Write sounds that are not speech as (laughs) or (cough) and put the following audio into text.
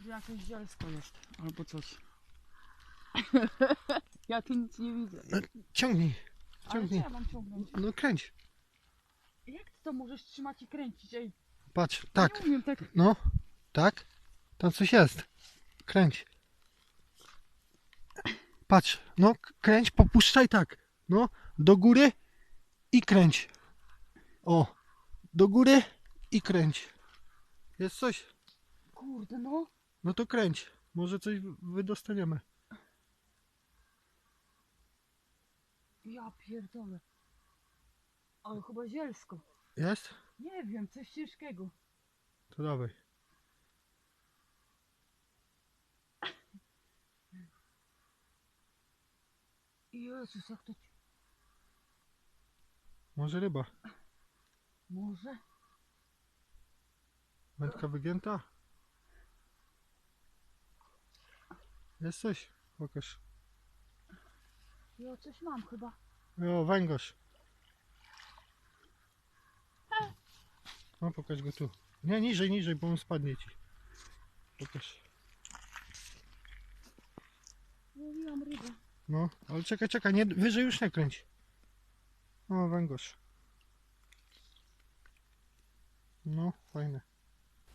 że jakieś zielsko jest albo coś. (laughs) ja tu nic nie widzę. No, ciągnij, Ale co ciągnij. ja mam ciągnąć? No kręć. Jak ty to możesz trzymać i kręcić? Ej, Patrz, ja tak. Nie umiem tak. No, tak. Tam coś jest. Kręć. Patrz, no k- kręć, popuszczaj tak. No, do góry i kręć. O, do góry i kręć. Jest coś? Kurde no. No to kręć. Może coś wy- wydostaniemy. Ja pierdolę. Ale chyba zielsko. Jest? Nie wiem, coś ciężkiego. To dawaj. Jezus, jak to ci... Może ryba. Może? Wędka wygięta? Jest coś? Pokaż. Ja coś mam chyba. O, węgorz. No, pokaż go tu. Nie, niżej, niżej, bo on spadnie ci. Pokaż. Łowiłam rybę. No, ale czekaj, czekaj, nie, wyżej już nie kręć. O, węgorz. No, fajne.